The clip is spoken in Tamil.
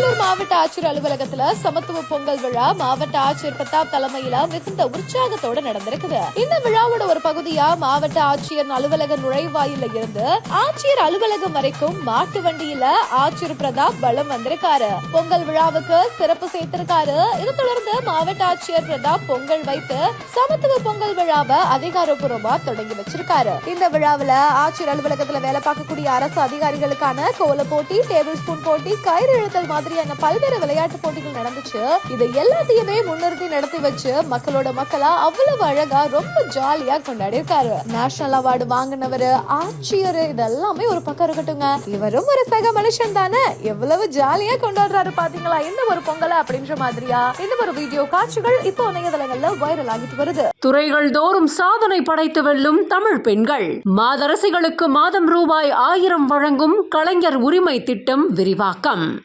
Hallelujah. மாவட்ட ஆட்சியர் அலுவலகத்துல சமத்துவ பொங்கல் விழா மாவட்ட ஆட்சியர் பிரதாப் தலைமையில மிகுந்த உற்சாகத்தோட நடந்திருக்குது. இந்த விழாவோட ஒரு பகுதியா மாவட்ட ஆட்சியர் அலுவலக நுழைவாயில இருந்து ஆட்சியர் அலுவலகம் வரைக்கும் மாட்டு வண்டியில ஆட்சியர் பிரதாப் பலம் வந்திருக்காரு. பொங்கல் விழாவுக்கு சிறப்பு சேர்த்திருக்காரு. இதை தொடர்ந்து மாவட்ட ஆட்சியர் பிரதாப் பொங்கல் வைத்து சமத்துவ பொங்கல் விழாவை அதிகாரப்பூர்வமா தொடங்கி வச்சிருக்காரு. இந்த விழாவுல ஆட்சியர் அலுவலகத்துல வேலை பார்க்கக்கூடிய அரசு அதிகாரிகளுக்கான கோல போட்டி டேபிள் ஸ்பூன் போட்டி கயிறு இழுத்தல் மாதிரியான பல்வேறு விளையாட்டு போட்டிகள் நடந்துச்சு. இது எல்லாத்தையுமே முன்னிறுத்தி நடத்தி வச்சு மக்களோட மக்களா அவ்வளவு அழகா ரொம்ப ஜாலியா கொண்டாடி இருக்காரு நேஷனல் அவார்டு வாங்கினவரு ஆட்சியர் இதெல்லாமே ஒரு பக்கம் இருக்கட்டுங்க இவரும் ஒரு சக மனுஷன் தானே. எவ்வளவு ஜாலியா கொண்டாடுறாரு பாத்தீங்களா? இந்த ஒரு பொங்கலா அப்படின்ற மாதிரியா? இந்த ஒரு வீடியோ காட்சிகள் இப்போ இணையதளங்கள்ல வைரல் ஆகிட்டு வருது. துறைகள் தோறும் சாதனை படைத்து வெல்லும் தமிழ் பெண்கள். மாதரசிகளுக்கு மாதம் ரூபாய் ஆயிரம் வழங்கும் கலைஞர் உரிமை திட்டம் விரிவாக்கம்.